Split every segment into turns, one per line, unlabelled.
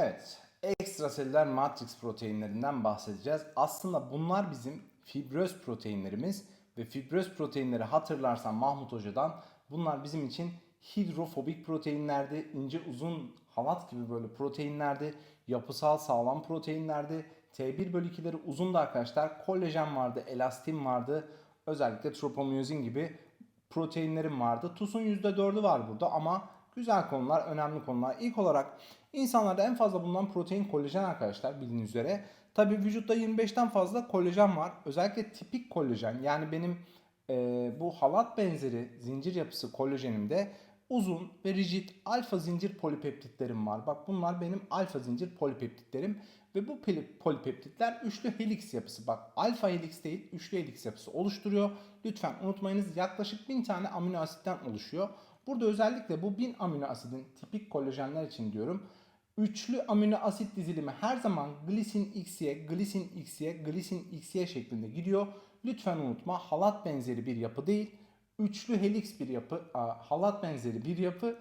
Evet, ekstraselüler matrix proteinlerinden bahsedeceğiz. Aslında bunlar bizim fibröz proteinlerimiz ve fibröz proteinleri hatırlarsan Mahmut Hoca'dan bunlar bizim için hidrofobik proteinlerdi. ince uzun halat gibi böyle proteinlerdi. Yapısal sağlam proteinlerdi. T1 bölü 2'leri uzundu arkadaşlar. Kolajen vardı, elastin vardı. Özellikle tropomiyozin gibi proteinlerim vardı. TUS'un %4'ü var burada ama güzel konular, önemli konular. İlk olarak insanlarda en fazla bulunan protein kolajen arkadaşlar bildiğiniz üzere. Tabi vücutta 25'ten fazla kolajen var. Özellikle tipik kolajen yani benim e, bu halat benzeri zincir yapısı kolajenimde uzun ve rigid alfa zincir polipeptitlerim var. Bak bunlar benim alfa zincir polipeptitlerim ve bu poli- polipeptitler üçlü helix yapısı. Bak alfa helix değil üçlü helix yapısı oluşturuyor. Lütfen unutmayınız yaklaşık 1000 tane amino asitten oluşuyor. Burada özellikle bu 1000 amino asidin tipik kolajenler için diyorum. Üçlü amino asit dizilimi her zaman glisin XY, glisin XY, glisin XY şeklinde gidiyor. Lütfen unutma halat benzeri bir yapı değil. Üçlü helix bir yapı, a, halat benzeri bir yapı,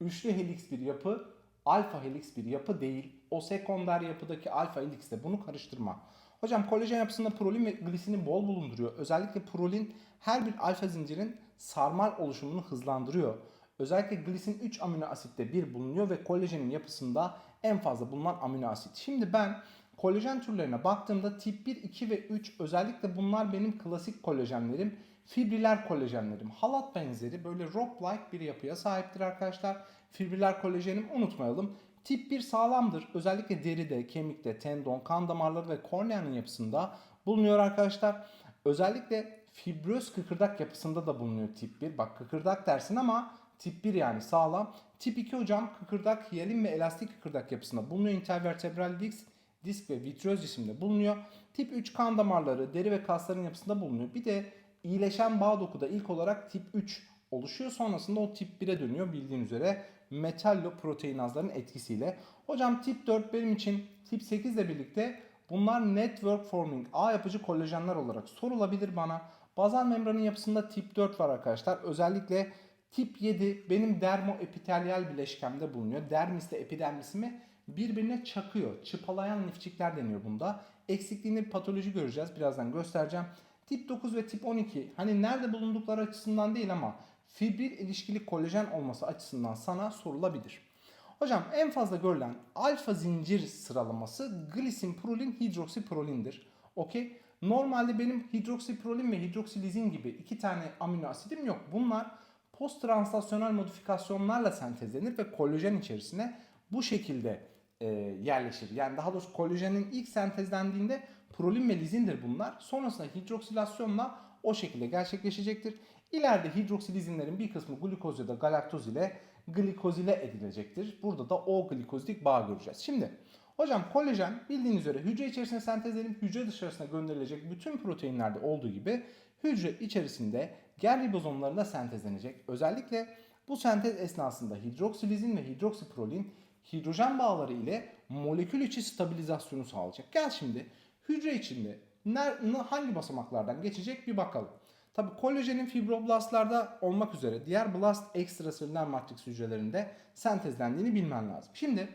üçlü helix bir yapı, alfa helix bir yapı değil. O sekonder yapıdaki alfa helixle bunu karıştırma. Hocam kolajen yapısında prolin ve glisini bol bulunduruyor. Özellikle prolin her bir alfa zincirin sarmal oluşumunu hızlandırıyor. Özellikle glisin 3 amino asitte bir bulunuyor ve kolajenin yapısında en fazla bulunan amino asit. Şimdi ben kolajen türlerine baktığımda tip 1, 2 ve 3 özellikle bunlar benim klasik kolajenlerim. Fibriler kolajenlerim. Halat benzeri böyle rock-like bir yapıya sahiptir arkadaşlar. Fibriler kolajenim unutmayalım. Tip 1 sağlamdır. Özellikle deride, kemikte, tendon, kan damarları ve korneanın yapısında bulunuyor arkadaşlar. Özellikle fibröz kıkırdak yapısında da bulunuyor tip 1. Bak kıkırdak dersin ama tip 1 yani sağlam. Tip 2 hocam kıkırdak, hiyalin ve elastik kıkırdak yapısında bulunuyor. Intervertebral disk, disk ve vitröz cisimde bulunuyor. Tip 3 kan damarları, deri ve kasların yapısında bulunuyor. Bir de iyileşen bağ dokuda ilk olarak tip 3 oluşuyor. Sonrasında o tip 1'e dönüyor bildiğin üzere metalloproteinazların etkisiyle. Hocam tip 4 benim için tip 8 ile birlikte bunlar network forming ağ yapıcı kolajenler olarak sorulabilir bana. Bazal membranın yapısında tip 4 var arkadaşlar. Özellikle tip 7 benim dermoepitelyal bileşkemde bulunuyor. Dermisle epidermisimi birbirine çakıyor. Çıpalayan lifçikler deniyor bunda. Eksikliğini patoloji göreceğiz. Birazdan göstereceğim. Tip 9 ve tip 12 hani nerede bulundukları açısından değil ama fibril ilişkili kolajen olması açısından sana sorulabilir. Hocam en fazla görülen alfa zincir sıralaması glisin, prolin, hidroksiprolindir. Okey. Normalde benim hidroksiprolin ve hidroksilizin gibi iki tane amino asidim yok. Bunlar post translasyonel modifikasyonlarla sentezlenir ve kolajen içerisine bu şekilde e, yerleşir. Yani daha doğrusu kolajenin ilk sentezlendiğinde prolin ve lizindir bunlar. Sonrasında hidroksilasyonla o şekilde gerçekleşecektir. İleride hidroksilizinlerin bir kısmı glukoz ya da galaktoz ile glikozile edilecektir. Burada da o glikozidik bağ göreceğiz. Şimdi hocam kolajen bildiğiniz üzere hücre içerisinde sentezlenip hücre dışarısına gönderilecek bütün proteinlerde olduğu gibi hücre içerisinde ger ribozomlarında sentezlenecek. Özellikle bu sentez esnasında hidroksilizin ve hidroksiprolin hidrojen bağları ile molekül içi stabilizasyonu sağlayacak. Gel şimdi hücre içinde hangi basamaklardan geçecek bir bakalım. Tabi kolajenin fibroblastlarda olmak üzere diğer blast ekstraselüler matris hücrelerinde sentezlendiğini bilmen lazım. Şimdi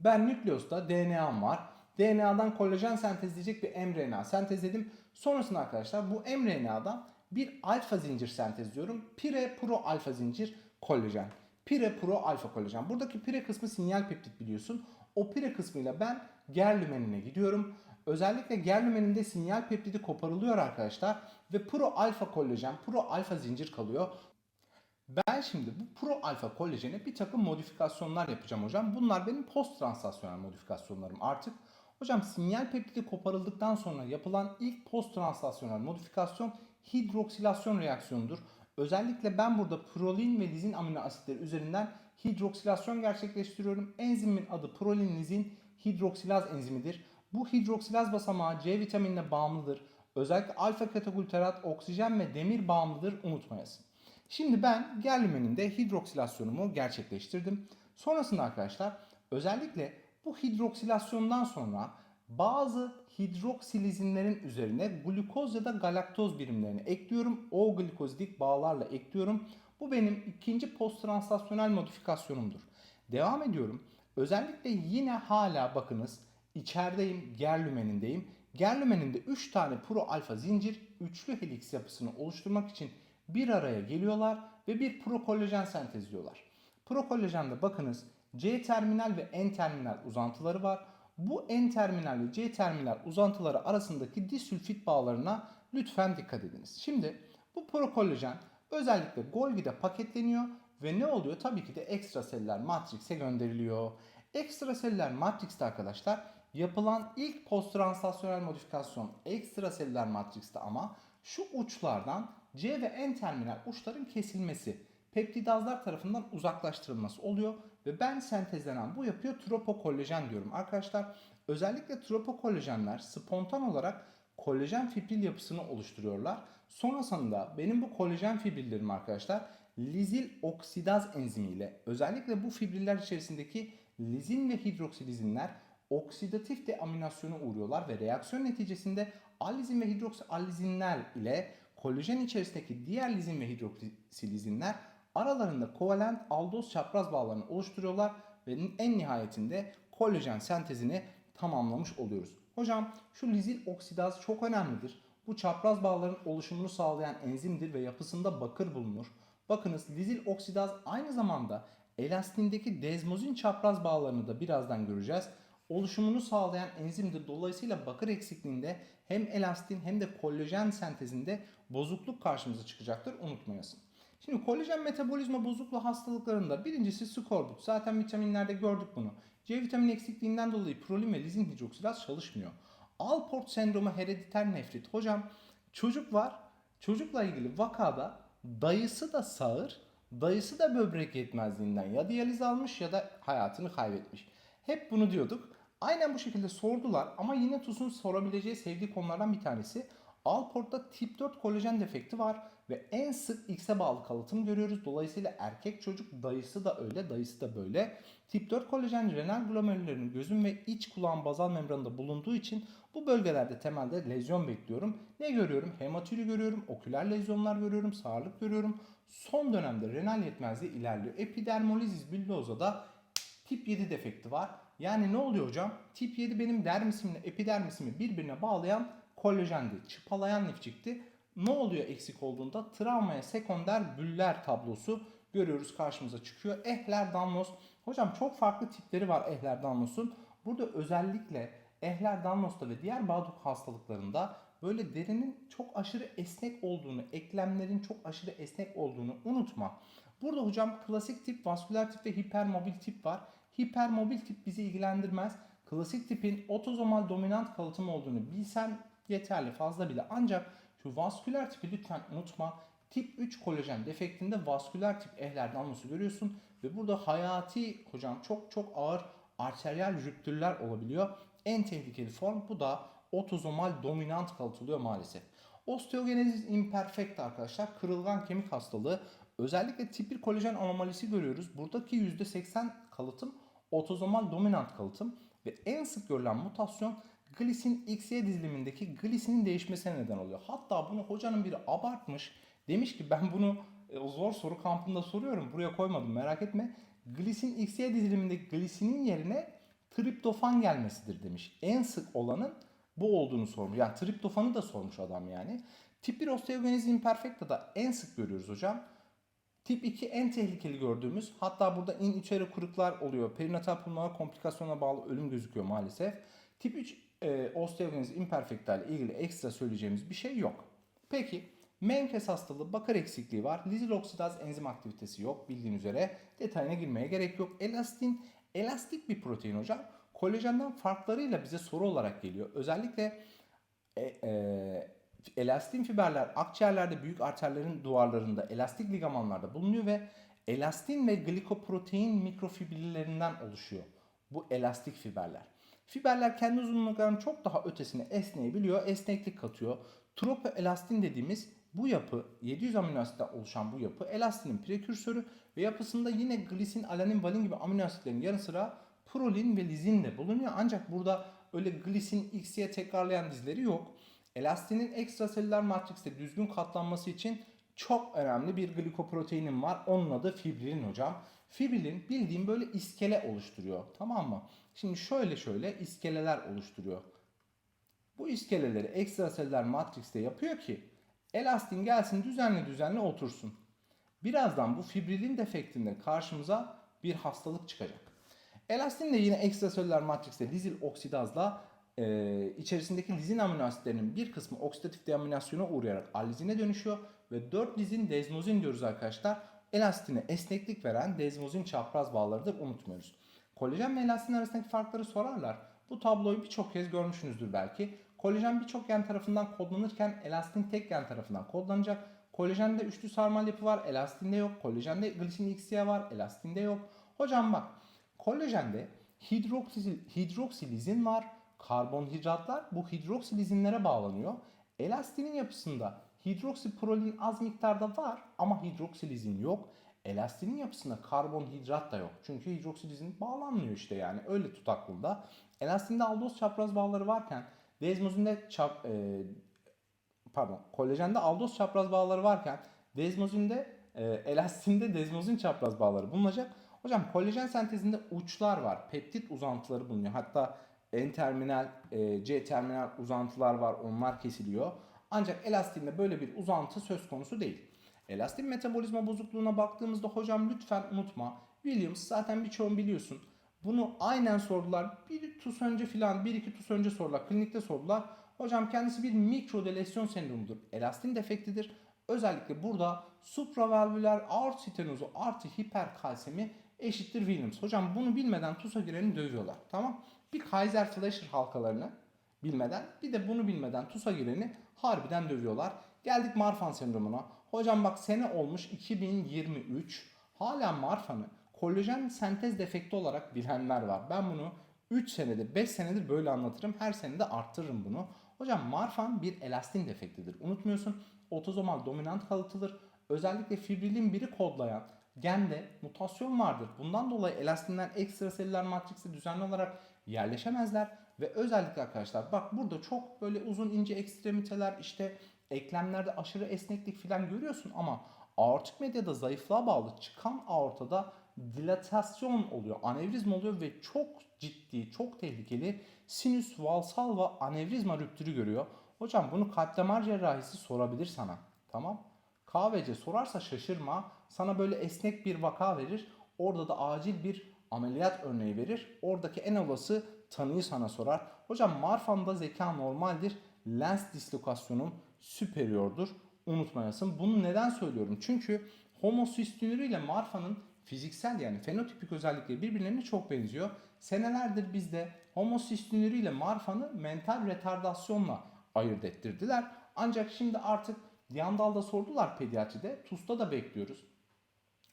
ben nükleosta DNA'm var. DNA'dan kolajen sentezleyecek bir mRNA sentezledim. Sonrasında arkadaşlar bu mRNA'dan bir alfa zincir sentezliyorum. Pire pro alfa zincir kolajen. Pire pro alfa kolajen. Buradaki pire kısmı sinyal peptit biliyorsun. O pire kısmıyla ben gerlümenine gidiyorum. Özellikle gerlümeninde sinyal peptidi koparılıyor arkadaşlar. Ve pro alfa kolajen, pro alfa zincir kalıyor. Ben şimdi bu pro alfa kolajene bir takım modifikasyonlar yapacağım hocam. Bunlar benim post translasyonel modifikasyonlarım artık. Hocam sinyal peptidi koparıldıktan sonra yapılan ilk post translasyonel modifikasyon hidroksilasyon reaksiyonudur. Özellikle ben burada prolin ve lizin amino asitleri üzerinden hidroksilasyon gerçekleştiriyorum. Enzimin adı prolin lizin hidroksilaz enzimidir. Bu hidroksilaz basamağı C vitaminine bağımlıdır. Özellikle alfa ketaglutarat, oksijen ve demir bağımlıdır unutmayasın. Şimdi ben gerlümeninde hidroksilasyonumu gerçekleştirdim. Sonrasında arkadaşlar özellikle bu hidroksilasyondan sonra bazı hidroksilizinlerin üzerine glukoz ya da galaktoz birimlerini ekliyorum. O glikozidik bağlarla ekliyorum. Bu benim ikinci post modifikasyonumdur. Devam ediyorum. Özellikle yine hala bakınız içerideyim gerlümenindeyim. Gerlümeninde 3 tane pro alfa zincir üçlü heliks yapısını oluşturmak için bir araya geliyorlar ve bir pro kolajen sentezliyorlar. Pro kolajende bakınız C terminal ve N terminal uzantıları var. Bu N terminal ve C terminal uzantıları arasındaki disülfit bağlarına lütfen dikkat ediniz. Şimdi bu pro kolajen özellikle Golgi'de paketleniyor ve ne oluyor? Tabii ki de ekstraseller matrikse gönderiliyor. Ekstraseller matrikste arkadaşlar yapılan ilk posttranslasyonel modifikasyon ekstraseller matrikste ama şu uçlardan C ve N terminal uçların kesilmesi peptidazlar tarafından uzaklaştırılması oluyor ve ben sentezlenen bu yapıya tropokolajen diyorum arkadaşlar. Özellikle tropokolajenler spontan olarak kolajen fibril yapısını oluşturuyorlar. Sonrasında benim bu kolajen fibrillerim arkadaşlar lizil oksidaz enzimiyle özellikle bu fibriller içerisindeki lizin ve hidroksilizinler oksidatif deaminasyona uğruyorlar ve reaksiyon neticesinde allizin ve hidroksalizinler ile kolajen içerisindeki diğer lizin ve hidroksilizinler aralarında kovalent aldoz çapraz bağlarını oluşturuyorlar ve en nihayetinde kolajen sentezini tamamlamış oluyoruz. Hocam şu lizil oksidaz çok önemlidir. Bu çapraz bağların oluşumunu sağlayan enzimdir ve yapısında bakır bulunur. Bakınız lizil oksidaz aynı zamanda elastindeki dezmozin çapraz bağlarını da birazdan göreceğiz. Oluşumunu sağlayan enzimdir. Dolayısıyla bakır eksikliğinde hem elastin hem de kolajen sentezinde bozukluk karşımıza çıkacaktır. Unutmayasın. Şimdi kolajen metabolizma bozukluğu hastalıklarında birincisi skorbut. Zaten vitaminlerde gördük bunu. C vitamini eksikliğinden dolayı prolin ve lizin hidroksilaz çalışmıyor. Alport sendromu herediter nefrit. Hocam çocuk var. Çocukla ilgili vakada dayısı da sağır, dayısı da böbrek yetmezliğinden ya diyaliz almış ya da hayatını kaybetmiş. Hep bunu diyorduk. Aynen bu şekilde sordular ama yine TUS'un sorabileceği sevdiği konulardan bir tanesi. Alport'ta tip 4 kolajen defekti var ve en sık X'e bağlı kalıtım görüyoruz. Dolayısıyla erkek çocuk dayısı da öyle, dayısı da böyle. Tip 4 kolajen renal glomerüllerin gözün ve iç kulağın bazal membranında bulunduğu için bu bölgelerde temelde lezyon bekliyorum. Ne görüyorum? Hematürü görüyorum, oküler lezyonlar görüyorum, sağırlık görüyorum. Son dönemde renal yetmezliği ilerliyor. Epidermolizis bullosa da tip 7 defekti var. Yani ne oluyor hocam? Tip 7 benim dermisimle epidermisimi birbirine bağlayan kolajendi, çıpalayan lifçikti. Ne oluyor eksik olduğunda? Travmaya sekonder büller tablosu görüyoruz karşımıza çıkıyor. Ehlers-Danlos. Hocam çok farklı tipleri var Ehlers-Danlos'un. Burada özellikle Ehlers-Danlos'ta ve diğer Bağduk hastalıklarında böyle derinin çok aşırı esnek olduğunu, eklemlerin çok aşırı esnek olduğunu unutma. Burada hocam klasik tip, vasküler tip ve hipermobil tip var. Hipermobil tip bizi ilgilendirmez. Klasik tipin otozomal dominant kalıtım olduğunu bilsen yeterli fazla bile. Ancak şu vasküler tipi lütfen unutma. Tip 3 kolajen defektinde vasküler tip Ehlers-Danlos'u görüyorsun ve burada hayati hocam çok çok ağır arteriyel rüptürler olabiliyor. En tehlikeli form bu da otozomal dominant kalıtılıyor maalesef. Osteogenesis imperfecta arkadaşlar kırılgan kemik hastalığı. Özellikle tip 1 kolajen anomalisi görüyoruz. Buradaki %80 kalıtım otozomal dominant kalıtım ve en sık görülen mutasyon glisin XY dizilimindeki glisinin değişmesine neden oluyor. Hatta bunu hocanın biri abartmış. Demiş ki ben bunu e, zor soru kampında soruyorum. Buraya koymadım merak etme. Glisin XY dizilimindeki glisinin yerine triptofan gelmesidir demiş. En sık olanın bu olduğunu sormuş. Yani triptofanı da sormuş adam yani. Tip 1 osteogenesis imperfecta'da en sık görüyoruz hocam. Tip 2 en tehlikeli gördüğümüz hatta burada in içeri kuruklar oluyor. Perinatal pulmoner komplikasyona bağlı ölüm gözüküyor maalesef. Tip 3 e, osteogenesis imperfecta ile ilgili ekstra söyleyeceğimiz bir şey yok. Peki Menkes hastalığı bakır eksikliği var. Lizil oksidaz enzim aktivitesi yok bildiğin üzere. Detayına girmeye gerek yok. Elastin elastik bir protein hocam. Kolajenden farklarıyla bize soru olarak geliyor. Özellikle e, e, elastin fiberler akciğerlerde büyük arterlerin duvarlarında elastik ligamanlarda bulunuyor ve elastin ve glikoprotein mikrofibrilerinden oluşuyor. Bu elastik fiberler. Fiberler kendi uzunluklarının çok daha ötesine esneyebiliyor, esneklik katıyor. Tropoelastin dediğimiz bu yapı 700 amino asitten oluşan bu yapı elastinin prekürsörü ve yapısında yine glisin, alanin, valin gibi amino asitlerin yanı sıra prolin ve lizin de bulunuyor. Ancak burada öyle glisin X'ye tekrarlayan dizleri yok. Elastinin ekstraselüler matrikste düzgün katlanması için çok önemli bir glikoproteinim var. Onun adı fibrilin hocam. Fibrilin bildiğim böyle iskele oluşturuyor. Tamam mı? Şimdi şöyle şöyle iskeleler oluşturuyor. Bu iskeleleri ekstraseller matrikste yapıyor ki elastin gelsin düzenli düzenli otursun. Birazdan bu fibrilin defektinde karşımıza bir hastalık çıkacak. Elastin de yine ekstraselüler matrikste lizil oksidazla e, içerisindeki lizin amino asitlerinin bir kısmı oksidatif deaminasyona uğrayarak allizine dönüşüyor ve 4 lizin dezmozin diyoruz arkadaşlar. Elastine esneklik veren dezmozin çapraz bağlarıdır unutmuyoruz. Kolajen ve elastin arasındaki farkları sorarlar. Bu tabloyu birçok kez görmüşsünüzdür belki. Kolajen birçok gen tarafından kodlanırken elastin tek gen tarafından kodlanacak. Kolajende üçlü sarmal yapı var, elastinde yok. Kolajende glisin XY var, elastinde yok. Hocam bak, kolajende hidroksi, hidroksilizin var. Karbonhidratlar bu hidroksilizinlere bağlanıyor. Elastinin yapısında hidroksiprolin az miktarda var ama hidroksilizin yok. Elastinin yapısında karbonhidrat da yok. Çünkü hidroksilizin bağlanmıyor işte yani öyle tut aklında. Elastinde aldoz çapraz bağları varken dezmozinde çap, e, pardon kolajende aldoz çapraz bağları varken dezmozinde e, elastinde dezmozin çapraz bağları bulunacak. Hocam kolajen sentezinde uçlar var. Peptit uzantıları bulunuyor. Hatta N-terminal, e, C-terminal uzantılar var. Onlar kesiliyor. Ancak elastinde böyle bir uzantı söz konusu değil. Elastin metabolizma bozukluğuna baktığımızda hocam lütfen unutma. Williams zaten birçoğun biliyorsun. Bunu aynen sordular. Bir tuz önce filan, bir iki tuz önce sordular. Klinikte sordular. Hocam kendisi bir mikrodeleksyon sendromudur. Elastin defektidir. Özellikle burada supravalvüler aort stenozu artı hiperkalsemi eşittir Williams. Hocam bunu bilmeden TUS'a gireni dövüyorlar. Tamam. Bir Kaiser Fleischer halkalarını bilmeden bir de bunu bilmeden TUS'a gireni harbiden dövüyorlar. Geldik Marfan sendromuna. Hocam bak sene olmuş 2023. Hala Marfan'ı kolajen sentez defekti olarak bilenler var. Ben bunu 3 senedir 5 senedir böyle anlatırım. Her sene de arttırırım bunu. Hocam Marfan bir elastin defektidir. Unutmuyorsun otozomal dominant kalıtılır. Özellikle fibrilin biri kodlayan gende mutasyon vardır. Bundan dolayı elastinler ekstraselüler matrikse düzenli olarak yerleşemezler. Ve özellikle arkadaşlar bak burada çok böyle uzun ince ekstremiteler işte eklemlerde aşırı esneklik falan görüyorsun ama aortik medyada zayıflığa bağlı çıkan aortada dilatasyon oluyor, anevrizma oluyor ve çok ciddi, çok tehlikeli sinüs valsal ve anevrizma rüptürü görüyor. Hocam bunu kalp damar cerrahisi sorabilir sana. Tamam? KVC sorarsa şaşırma. Sana böyle esnek bir vaka verir. Orada da acil bir ameliyat örneği verir. Oradaki en olası tanıyı sana sorar. Hocam Marfan'da zeka normaldir. Lens dislokasyonun superiordur. Unutmayasın. Bunu neden söylüyorum? Çünkü homosistünürü ile Marfan'ın fiziksel yani fenotipik özellikleri birbirlerine çok benziyor. Senelerdir bizde homosistünürü ile Marfan'ı mental retardasyonla ayırt ettirdiler. Ancak şimdi artık Diyandal'da sordular pediatride. TUS'ta da bekliyoruz.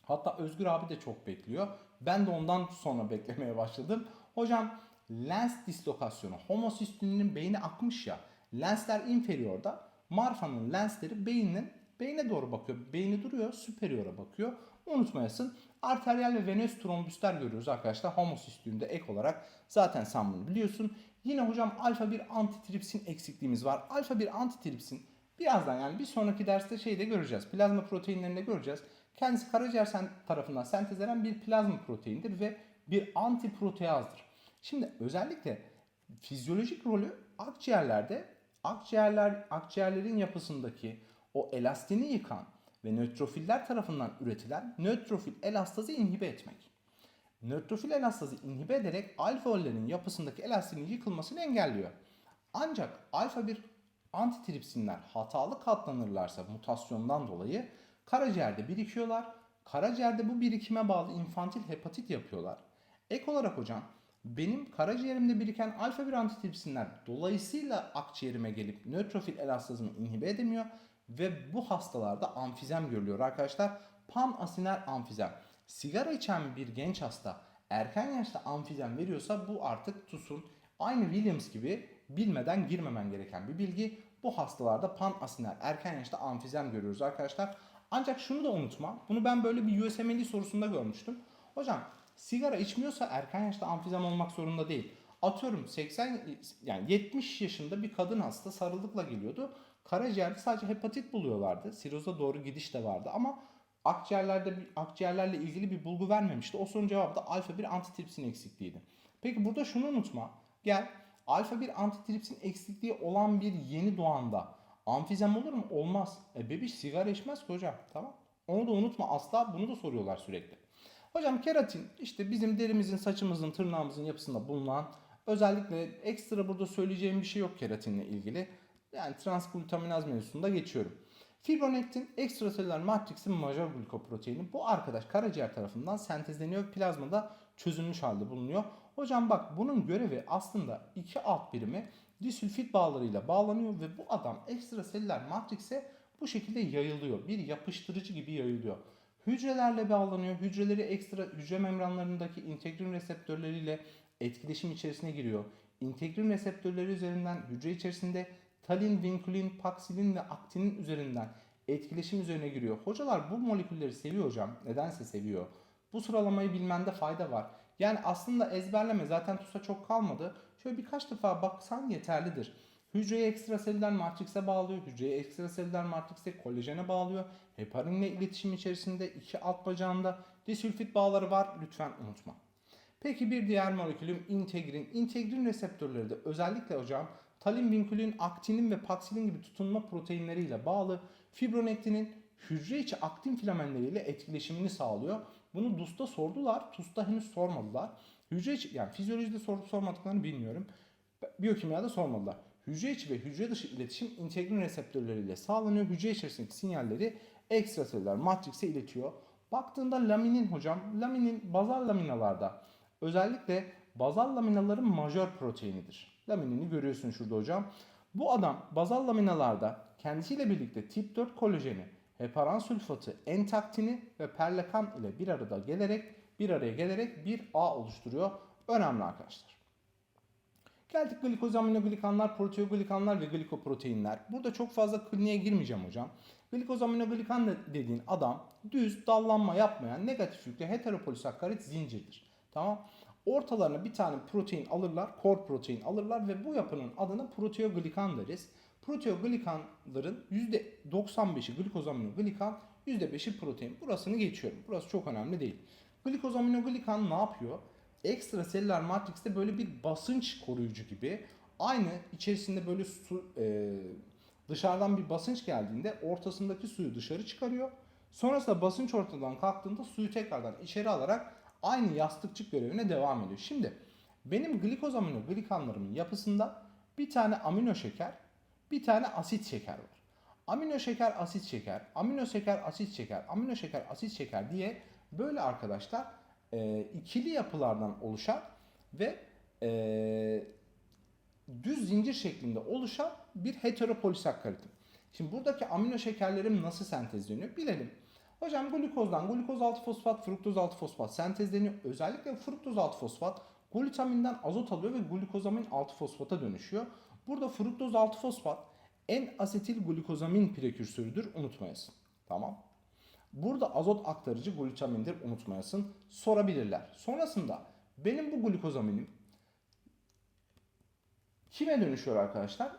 Hatta Özgür abi de çok bekliyor. Ben de ondan sonra beklemeye başladım. Hocam lens dislokasyonu. Homosistünün beyni akmış ya. Lensler inferiorda. Marfanın lensleri beynin beyne doğru bakıyor. Beyni duruyor, superiora bakıyor. Unutmayasın. Arteriyel ve venöz trombüsler görüyoruz arkadaşlar. Homosistünde ek olarak. Zaten sen bunu biliyorsun. Yine hocam alfa bir antitripsin eksikliğimiz var. Alfa bir antitripsin birazdan yani bir sonraki derste şeyde göreceğiz. Plazma proteinlerinde göreceğiz. Kendisi karaciğer tarafından sentezlenen bir plazma proteindir ve bir antiproteazdır. Şimdi özellikle fizyolojik rolü akciğerlerde akciğerler akciğerlerin yapısındaki o elastini yıkan ve nötrofiller tarafından üretilen nötrofil elastazı inhibe etmek. Nötrofil elastazı inhibe ederek alveollerin yapısındaki elastinin yıkılmasını engelliyor. Ancak alfa bir antitripsinler hatalı katlanırlarsa mutasyondan dolayı karaciğerde birikiyorlar. Karaciğerde bu birikime bağlı infantil hepatit yapıyorlar. Ek olarak hocam benim karaciğerimde biriken alfa 1 antitripsinler dolayısıyla akciğerime gelip nötrofil elastazımı inhibe edemiyor ve bu hastalarda amfizem görülüyor arkadaşlar. Pan asiner amfizem. Sigara içen bir genç hasta erken yaşta amfizem veriyorsa bu artık TUS'un aynı Williams gibi bilmeden girmemen gereken bir bilgi. Bu hastalarda pan asiner erken yaşta amfizem görüyoruz arkadaşlar. Ancak şunu da unutma. Bunu ben böyle bir USMLE sorusunda görmüştüm. Hocam sigara içmiyorsa erken yaşta amfizem olmak zorunda değil. Atıyorum 80 yani 70 yaşında bir kadın hasta sarılıkla geliyordu. Karaciğerde sadece hepatit buluyorlardı. Siroza doğru gidiş de vardı ama akciğerlerde akciğerlerle ilgili bir bulgu vermemişti. O sorunun cevabı da alfa 1 antitripsin eksikliğiydi. Peki burada şunu unutma. Gel alfa 1 antitripsin eksikliği olan bir yeni doğanda amfizem olur mu? Olmaz. E bebiş sigara içmez ki hocam. Tamam. Onu da unutma asla bunu da soruyorlar sürekli. Hocam keratin işte bizim derimizin, saçımızın, tırnağımızın yapısında bulunan özellikle ekstra burada söyleyeceğim bir şey yok keratinle ilgili. Yani transglutaminaz mevzusunda geçiyorum. Fibronektin ekstraselüler matriksin majör glikoproteini. Bu arkadaş karaciğer tarafından sentezleniyor ve plazmada çözülmüş halde bulunuyor. Hocam bak bunun görevi aslında iki alt birimi disülfit bağlarıyla bağlanıyor ve bu adam ekstraselüler matrikse bu şekilde yayılıyor. Bir yapıştırıcı gibi yayılıyor. Hücrelerle bağlanıyor. Hücreleri ekstra hücre membranlarındaki integrin reseptörleriyle etkileşim içerisine giriyor. İntegrin reseptörleri üzerinden hücre içerisinde talin, vinkulin, paksilin ve aktinin üzerinden etkileşim üzerine giriyor. Hocalar bu molekülleri seviyor hocam. Nedense seviyor. Bu sıralamayı bilmende fayda var. Yani aslında ezberleme zaten TUS'a çok kalmadı. Şöyle birkaç defa baksan yeterlidir. Hücreyi ekstraselüler matrikse bağlıyor. Hücreyi ekstraselüler matrikse kolajene bağlıyor. Heparinle iletişim içerisinde iki alt bacağında disülfit bağları var. Lütfen unutma. Peki bir diğer molekülüm integrin. İntegrin reseptörleri de özellikle hocam talin, vinkulin, aktinin ve paksilin gibi tutunma proteinleriyle bağlı fibroniktinin hücre içi aktin filamenleriyle etkileşimini sağlıyor. Bunu DUS'ta sordular. TUS'ta henüz sormadılar. Hücre içi yani fizyolojide sorup sormadıklarını bilmiyorum. Biyokimyada sormadılar. Hücre içi ve hücre dışı iletişim integrin reseptörleriyle sağlanıyor. Hücre içerisindeki sinyalleri ekstraselüler matrikse iletiyor. Baktığında laminin hocam, laminin bazal laminalarda özellikle bazal laminaların majör proteinidir. Laminini görüyorsun şurada hocam. Bu adam bazal laminalarda kendisiyle birlikte tip 4 kolajeni, heparan sülfatı, entaktini ve perlekan ile bir arada gelerek bir araya gelerek bir ağ oluşturuyor. Önemli arkadaşlar. Geldik glikozaminoglikanlar, proteoglikanlar ve glikoproteinler. Burada çok fazla kliniğe girmeyeceğim hocam. Glikosaminoglikan dediğin adam düz dallanma yapmayan negatif yüklü heteropolisakkarit zincirdir. Tamam. Ortalarına bir tane protein alırlar, core protein alırlar ve bu yapının adına proteoglikan deriz. Proteoglikanların %95'i glikosaminoglikan, %5'i protein. Burasını geçiyorum. Burası çok önemli değil. Glikosaminoglikan ne yapıyor? Ekstraselüler matrikste böyle bir basınç koruyucu gibi aynı içerisinde böyle su e, dışarıdan bir basınç geldiğinde ortasındaki suyu dışarı çıkarıyor. Sonrasında basınç ortadan kalktığında suyu tekrardan içeri alarak aynı yastıkçık görevine devam ediyor. Şimdi benim glikosaminoglikanlarımın yapısında bir tane amino şeker, bir tane asit şeker var. Amino şeker, asit şeker, amino şeker, asit şeker, amino şeker, asit şeker diye böyle arkadaşlar e, ikili yapılardan oluşan ve e, düz zincir şeklinde oluşan bir heteropolisakkaritim. Şimdi buradaki amino şekerlerim nasıl sentezleniyor bilelim. Hocam glukozdan glukoz 6 fosfat, fruktoz 6 fosfat sentezleniyor. Özellikle fruktoz 6 fosfat glutaminden azot alıyor ve glukozamin 6 fosfata dönüşüyor. Burada fruktoz 6 fosfat en asetil glukozamin prekürsörüdür unutmayasın. Tamam. Burada azot aktarıcı glutamindir unutmayasın. Sorabilirler. Sonrasında benim bu glukozaminim kime dönüşüyor arkadaşlar?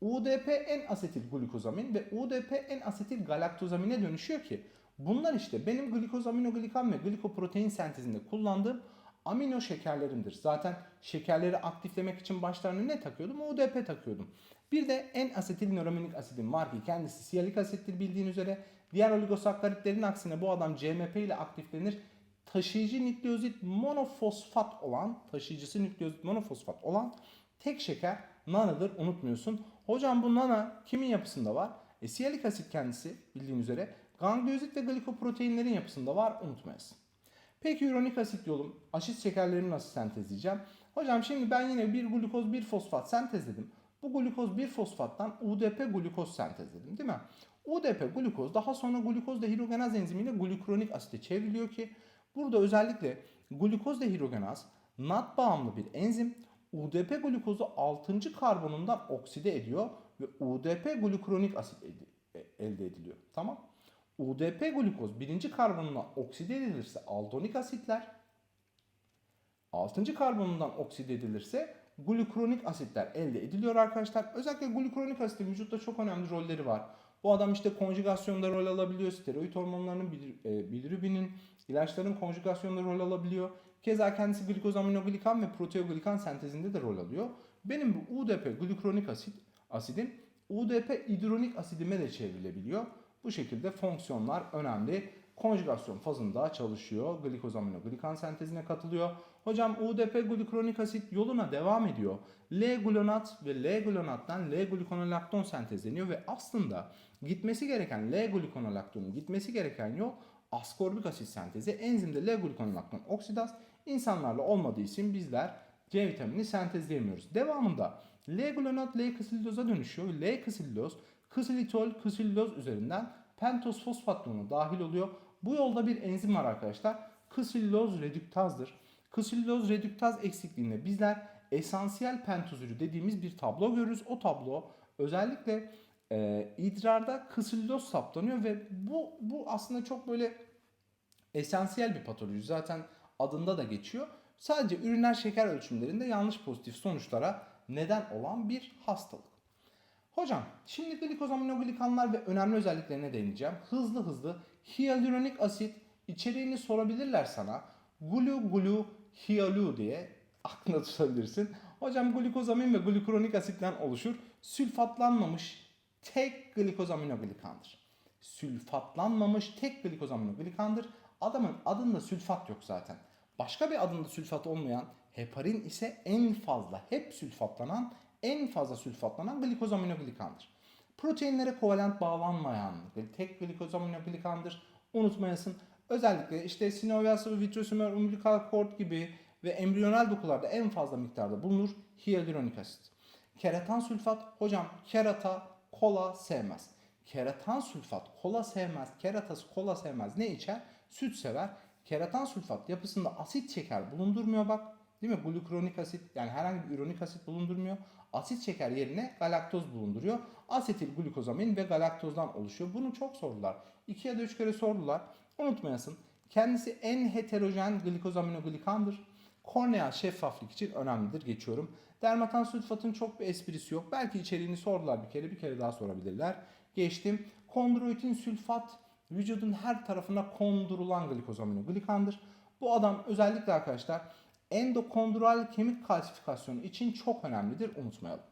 UDP en asetil glukozamin ve UDP en asetil galaktozamine dönüşüyor ki bunlar işte benim glikosaminoglikan ve glikoprotein sentezinde kullandığım amino şekerlerimdir. Zaten şekerleri aktiflemek için başlarına ne takıyordum? UDP takıyordum. Bir de en asetil nöraminik asidin marki kendisi siyalik asittir bildiğin üzere. Diğer oligosakkaritlerin aksine bu adam CMP ile aktiflenir. Taşıyıcı nükleozit monofosfat olan, taşıyıcısı nükleozit monofosfat olan tek şeker nana'dır unutmuyorsun. Hocam bu nana kimin yapısında var? E, siyalik asit kendisi bildiğin üzere gangliozit ve glikoproteinlerin yapısında var unutmayasın. Peki üronik asit yolum aşit şekerlerini nasıl sentezleyeceğim? Hocam şimdi ben yine bir glukoz bir fosfat sentezledim. Bu glukoz bir fosfattan UDP glukoz sentezledim değil mi? UDP glukoz daha sonra glukoz dehidrogenaz enzimiyle glukronik asite çevriliyor ki burada özellikle glukoz dehidrogenaz NAD bağımlı bir enzim UDP glukozu 6. karbonundan okside ediyor ve UDP glukronik asit elde ediliyor. Tamam? UDP glukoz 1. karbonuna okside edilirse aldonik asitler 6. karbonundan okside edilirse glukronik asitler elde ediliyor arkadaşlar. Özellikle glukronik asitin vücutta çok önemli rolleri var. Bu adam işte konjugasyonda rol alabiliyor. Steroid hormonlarının, e, bilirubinin, ilaçların konjugasyonda rol alabiliyor. Keza kendisi glikosaminoglikan ve proteoglikan sentezinde de rol alıyor. Benim bu UDP glukronik asit asidim UDP hidronik asidime de çevrilebiliyor. Bu şekilde fonksiyonlar önemli. Konjugasyon fazında çalışıyor. Glikosaminoglikan sentezine katılıyor. Hocam UDP glukronik asit yoluna devam ediyor. L-glonat ve L-glonattan L-gluconolakton sentezleniyor ve aslında gitmesi gereken L-gluconolaktonun gitmesi gereken yol askorbik asit sentezi. Enzimde L-gluconolakton oksidaz. İnsanlarla olmadığı için bizler C vitamini sentezleyemiyoruz. Devamında L-glonat L-ksilloza dönüşüyor. L-ksilloz ksilitol ksilloz üzerinden pentoz fosfatlonu dahil oluyor. Bu yolda bir enzim var arkadaşlar. Ksilloz redüktazdır. Ksilloz redüktaz eksikliğinde bizler esansiyel pentozürü dediğimiz bir tablo görürüz. O tablo özellikle e, idrarda ksilloz saptanıyor ve bu bu aslında çok böyle esansiyel bir patoloji. Zaten adında da geçiyor. Sadece üriner şeker ölçümlerinde yanlış pozitif sonuçlara neden olan bir hastalık. Hocam şimdi glikosaminoglikanlar ve önemli özelliklerine değineceğim. Hızlı hızlı hyaluronik asit içeriğini sorabilirler sana. Glu glu hyalu diye aklına tutabilirsin. Hocam glikozamin ve glukronik asitten oluşur. Sülfatlanmamış tek glikosaminoglikandır. Sülfatlanmamış tek glikosaminoglikandır. Adamın adında sülfat yok zaten. Başka bir adında sülfat olmayan heparin ise en fazla hep sülfatlanan en fazla sülfatlanan glikosaminoglikandır. Proteinlere kovalent bağlanmayan tek glikosaminoglikandır. Unutmayasın. Özellikle işte sinovial sıvı vitrosümer umbilical cord gibi ve embriyonel dokularda en fazla miktarda bulunur hyaluronik asit. Keratan sülfat hocam kerata kola sevmez. Keratan sülfat kola sevmez. Keratası kola sevmez. Ne içer? Süt sever. Keratan sülfat yapısında asit şeker bulundurmuyor bak. Değil mi? Glukronik asit yani herhangi bir üronik asit bulundurmuyor. Asit şeker yerine galaktoz bulunduruyor. Asetil glukozamin ve galaktozdan oluşuyor. Bunu çok sordular. 2 ya da 3 kere sordular. Unutmayasın. Kendisi en heterojen glikosaminoglikandır. Korneal şeffaflık için önemlidir. Geçiyorum. Dermatan sülfatın çok bir esprisi yok. Belki içeriğini sordular bir kere, bir kere daha sorabilirler. Geçtim. Kondroitin sülfat vücudun her tarafına kondurulan glikosaminoglikandır. Bu adam özellikle arkadaşlar endokondral kemik kalsifikasyonu için çok önemlidir. Unutmayalım.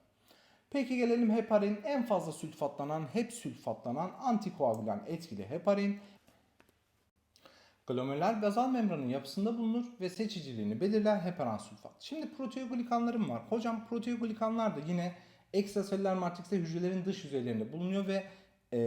Peki gelelim heparin. En fazla sülfatlanan, hep sülfatlanan antikoagülan etkili heparin. Glomerular bazal membranın yapısında bulunur ve seçiciliğini belirler heparan sülfat. Şimdi proteoglikanlarım var. Hocam proteoglikanlar da yine ekstraselüler matriste hücrelerin dış yüzeylerinde bulunuyor ve ee,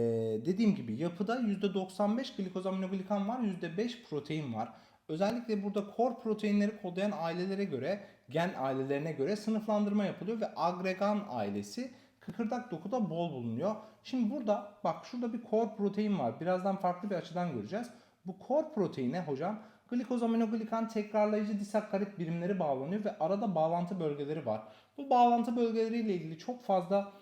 dediğim gibi yapıda %95 glikosaminoglikan var, %5 protein var. Özellikle burada core proteinleri kodayan ailelere göre, gen ailelerine göre sınıflandırma yapılıyor ve agregan ailesi kıkırdak dokuda bol bulunuyor. Şimdi burada bak şurada bir core protein var. Birazdan farklı bir açıdan göreceğiz. Bu core proteine hocam glikosaminoglikan tekrarlayıcı disakkarit birimleri bağlanıyor ve arada bağlantı bölgeleri var. Bu bağlantı bölgeleriyle ilgili çok fazla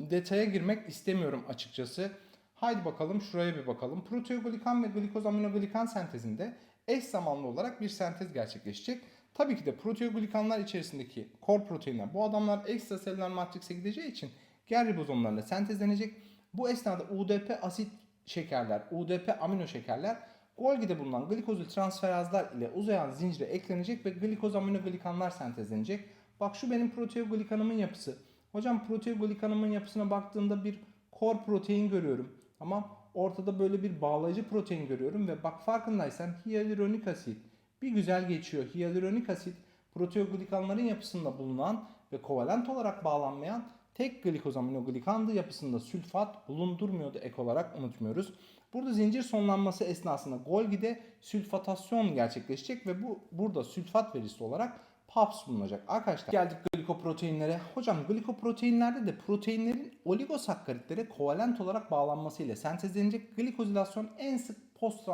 detaya girmek istemiyorum açıkçası. Haydi bakalım şuraya bir bakalım. Proteoglikan ve glikosaminoglikan sentezinde eş zamanlı olarak bir sentez gerçekleşecek. Tabii ki de proteoglikanlar içerisindeki core proteinler bu adamlar ekstraselüler matrise gideceği için gen ribozomlarla sentezlenecek. Bu esnada UDP asit şekerler, UDP amino şekerler Golgi'de bulunan glikozil transferazlar ile uzayan zincire eklenecek ve glikosaminoglikanlar sentezlenecek. Bak şu benim proteoglikanımın yapısı. Hocam proteoglikanımın yapısına baktığımda bir core protein görüyorum. Ama ortada böyle bir bağlayıcı protein görüyorum ve bak farkındaysan hyaluronik asit bir güzel geçiyor. Hyaluronik asit proteoglikanların yapısında bulunan ve kovalent olarak bağlanmayan tek glikosaminoglikandı yapısında sülfat bulundurmuyordu ek olarak unutmuyoruz. Burada zincir sonlanması esnasında Golgi'de sülfatasyon gerçekleşecek ve bu burada sülfat verisi olarak PAPS bulunacak. Arkadaşlar geldik glikoproteinlere. Hocam glikoproteinlerde de proteinlerin oligosakaritlere kovalent olarak bağlanması ile sentezlenecek glikozilasyon en sık post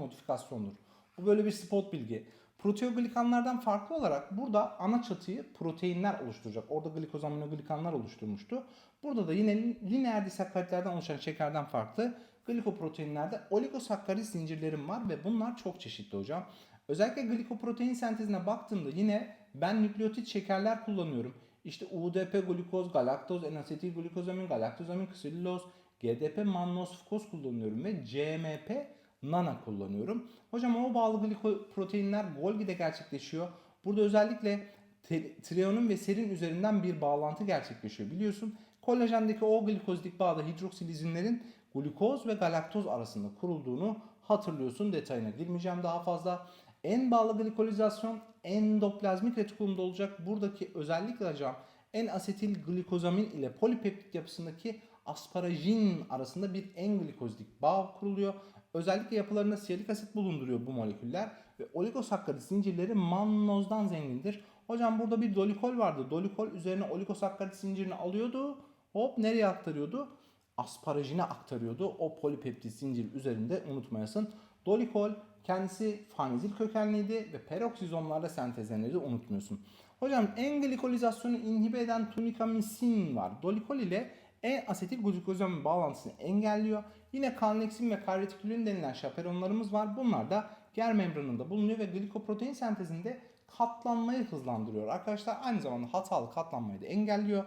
modifikasyondur. Bu böyle bir spot bilgi. Proteoglikanlardan farklı olarak burada ana çatıyı proteinler oluşturacak. Orada glikosaminoglikanlar oluşturmuştu. Burada da yine lineer disakkaritlerden oluşan şekerden farklı glikoproteinlerde oligosakkarit zincirlerim var ve bunlar çok çeşitli hocam. Özellikle glikoprotein sentezine baktığımda yine ben nükleotit şekerler kullanıyorum. İşte UDP, glukoz, galaktoz, N-asetil glikozamin, galaktozamin, ksilloz, GDP mannose kullanıyorum ve CMP nana kullanıyorum. Hocam o bağlı glikoproteinler Golgi'de gerçekleşiyor. Burada özellikle treonin ve serin üzerinden bir bağlantı gerçekleşiyor biliyorsun. Kolajendeki o glikozdik bağda hidroksilizinlerin glukoz ve galaktoz arasında kurulduğunu hatırlıyorsun. Detayına girmeyeceğim daha fazla. En bağlı glikolizasyon endoplazmik retikulumda olacak. Buradaki özellikle hocam en asetil glikozamin ile polipeptit yapısındaki asparajin arasında bir en glikozdik bağ kuruluyor. Özellikle yapılarında siyerik asit bulunduruyor bu moleküller ve oligosakkarit zincirleri mannozdan zengindir. Hocam burada bir dolikol vardı. Dolikol üzerine oligosakkarit zincirini alıyordu. Hop nereye aktarıyordu? Asparajine aktarıyordu. O polipeptit zincir üzerinde unutmayasın. Dolikol kendisi fanizil kökenliydi ve peroksizomlarla sentezlenirdi unutmuyorsun. Hocam en glikolizasyonu inhibe eden tunikamisin var. Dolikol ile en asetil glikozamin bağlantısını engelliyor. Yine kalneksin ve karretikülin denilen şaperonlarımız var. Bunlar da ger membranında bulunuyor ve glikoprotein sentezinde katlanmayı hızlandırıyor. Arkadaşlar aynı zamanda hatalı katlanmayı da engelliyor.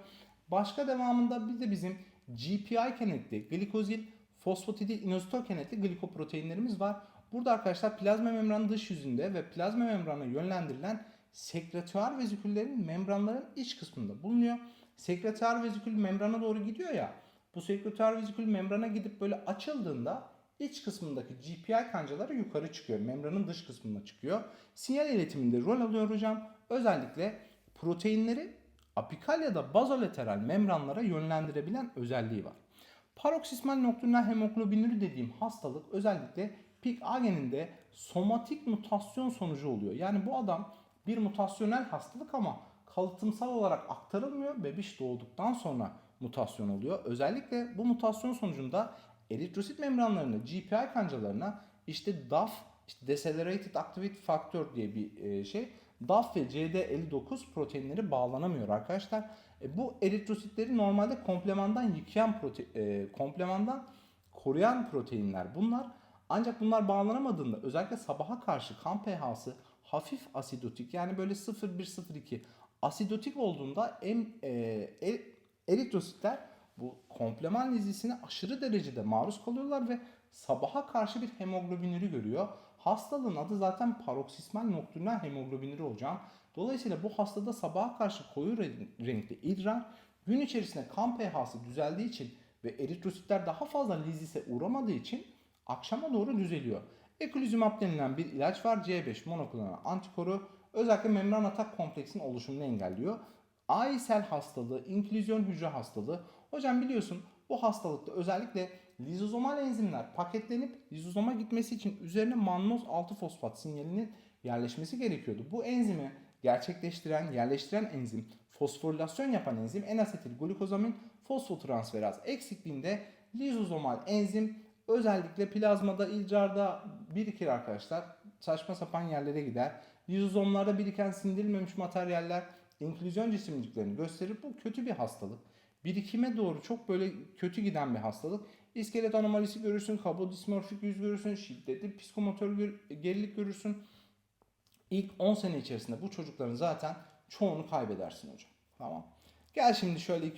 Başka devamında bir de bizim GPI kenetli glikozil fosfatidil inositol kenetli glikoproteinlerimiz var. Burada arkadaşlar plazma membranı dış yüzünde ve plazma membranına yönlendirilen sekretuar veziküllerin membranların iç kısmında bulunuyor. Sekretuar vezikül membrana doğru gidiyor ya. Bu sekretuar vezikül membrana gidip böyle açıldığında iç kısmındaki GPI kancaları yukarı çıkıyor. Membranın dış kısmına çıkıyor. Sinyal iletiminde rol alıyor hocam. Özellikle proteinleri apikal ya da bazolateral membranlara yönlendirebilen özelliği var. Paroksismal nokturnal hemoglobinürü dediğim hastalık özellikle pik A geninde somatik mutasyon sonucu oluyor. Yani bu adam bir mutasyonel hastalık ama kalıtımsal olarak aktarılmıyor. Bebiş doğduktan sonra mutasyon oluyor. Özellikle bu mutasyon sonucunda eritrosit membranlarına, GPI kancalarına işte DAF, işte Decelerated Activate Factor diye bir e, şey. DAF ve CD59 proteinleri bağlanamıyor arkadaşlar. E, bu eritrositleri normalde komplemandan yıkayan prote e, komplemandan koruyan proteinler bunlar. Ancak bunlar bağlanamadığında özellikle sabaha karşı kan pH'sı hafif asidotik yani böyle 0,1-0,2 asidotik olduğunda em, e, e, eritrositler bu kompleman lizisine aşırı derecede maruz kalıyorlar ve sabaha karşı bir hemoglobinürü görüyor. Hastalığın adı zaten paroksismal nokturnal hemoglobinürü hocam. Dolayısıyla bu hastada sabaha karşı koyu renkli idrar gün içerisinde kan pH'sı düzeldiği için ve eritrositler daha fazla lizise uğramadığı için akşama doğru düzeliyor. Ekulizumab denilen bir ilaç var. C5 monoklonal antikoru özellikle membran atak kompleksinin oluşumunu engelliyor. Aisel hastalığı, inkülüzyon hücre hastalığı. Hocam biliyorsun bu hastalıkta özellikle lizozomal enzimler paketlenip lizozoma gitmesi için üzerine mannoz 6 fosfat sinyalinin yerleşmesi gerekiyordu. Bu enzimi gerçekleştiren, yerleştiren enzim, fosforilasyon yapan enzim N-asetil glikozamin fosfotransferaz eksikliğinde lizozomal enzim özellikle plazmada, ilcarda birikir arkadaşlar. Saçma sapan yerlere gider. Lizozomlarda biriken sindirilmemiş materyaller inklüzyon cisimliklerini gösterir. Bu kötü bir hastalık. Birikime doğru çok böyle kötü giden bir hastalık. İskelet anomalisi görürsün, kabodismorfik yüz görürsün, şiddetli psikomotor gerilik görürsün. İlk 10 sene içerisinde bu çocukların zaten çoğunu kaybedersin hocam. Tamam. Gel şimdi şöyle 2-3